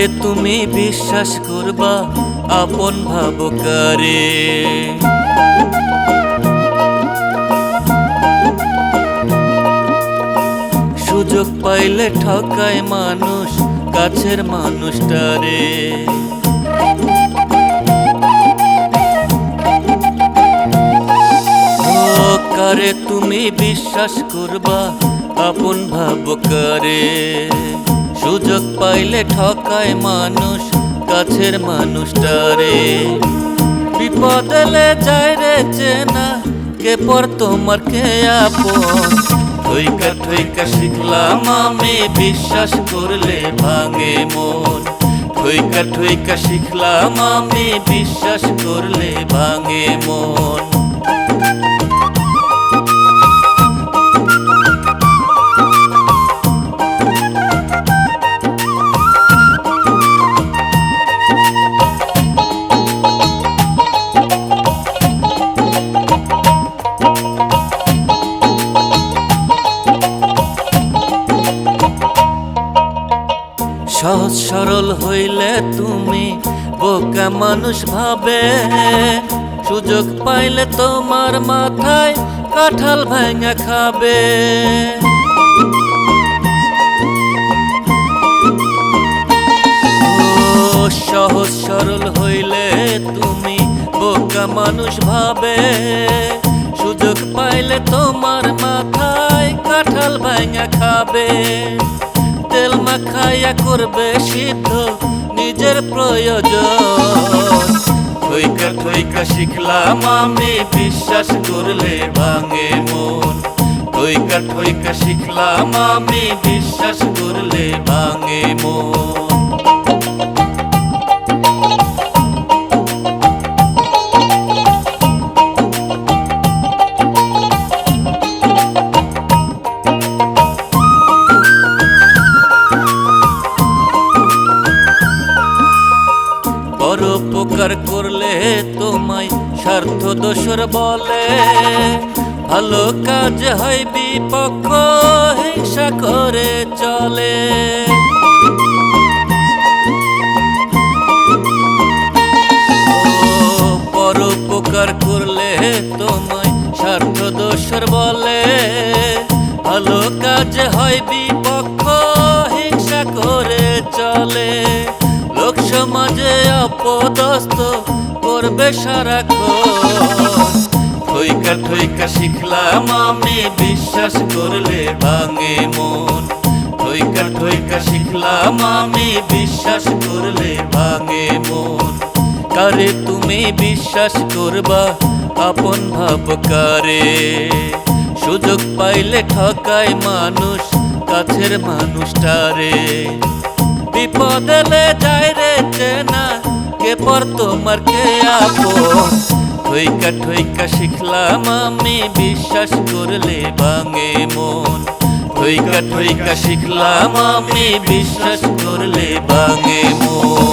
কারে তুমি বিশ্বাস করবা, আপন ভাব কারে সুযোগ পাইলে ঠকায় মানুষ, কাছের মানুষটারে। কারে তুমি বিশ্বাস করবা, আপন ভাব কারে সুযোগ পাইলে ঠকায় মানুষ, কাছের মানুষটারে বিপদলে যায় রে চেনা, কে পর তোমার, কে আপন? ঠইকা ঠইকা শিখলাম আমি, বিশ্বাস করলে ভাঙে মন। ঠইকা ঠইকা শিখলাম আমি, বিশ্বাস করলে ভাঙে মন। সহজ সরল হইলে তুমি বোকা মানুষ ভাবে। সুযোগ পাইলে তোমার মাথায় কাঁঠাল ভাঙা খাবে। সহজ সরল হইলে তুমি বোকা মানুষ ভাবে। সুযোগ পাইলে তোমার মাথায় তেল মাখাইয়া করবে সিদ্ধ নিজের প্রয়োজন। ঠইকা থইকা শিখলাম আমি, বিশ্বাস করলে ভাঙে মন। ঠইকা ঠইকা শিখলাম আমি, বিশ্বাস করলে ভাঙে মন। পরোপকার করলে তোমায় স্বার্থ দোষর বলে। ভালো কাজ হয় বিপক্ষ, হিংসা করে চলে। ও পরোপকার করলে তোমায় স্বার্থ দোষর বলে। ভালো কাজ হয় বিপক্ষ, হিংসা করে চলে। লোক সমাজে অপদস্ত করবে সারাক্ষণ। ঠইকা ঠইকা শিখলাম আমি, বিশ্বাস করলে ভাঙে মন। ঠইকা ঠইকা শিখলাম আমি, বিশ্বাস করলে ভাঙে মন। কারে তুমি বিশ্বাস করবা, আপন ভাব কারে? সুযোগ পাইলে ঠকায় মানুষ, কাছের মানুষটারে। বিপদলে যায় রে চেনা কে পর তোমার কে আপন? ঠইকা ঠইকা শিখলাম আমি, বিশ্বাস করলে ভাঙে মন। ঠইকা ঠইকা শিখলাম আমি, বিশ্বাস করলে ভাঙে মন।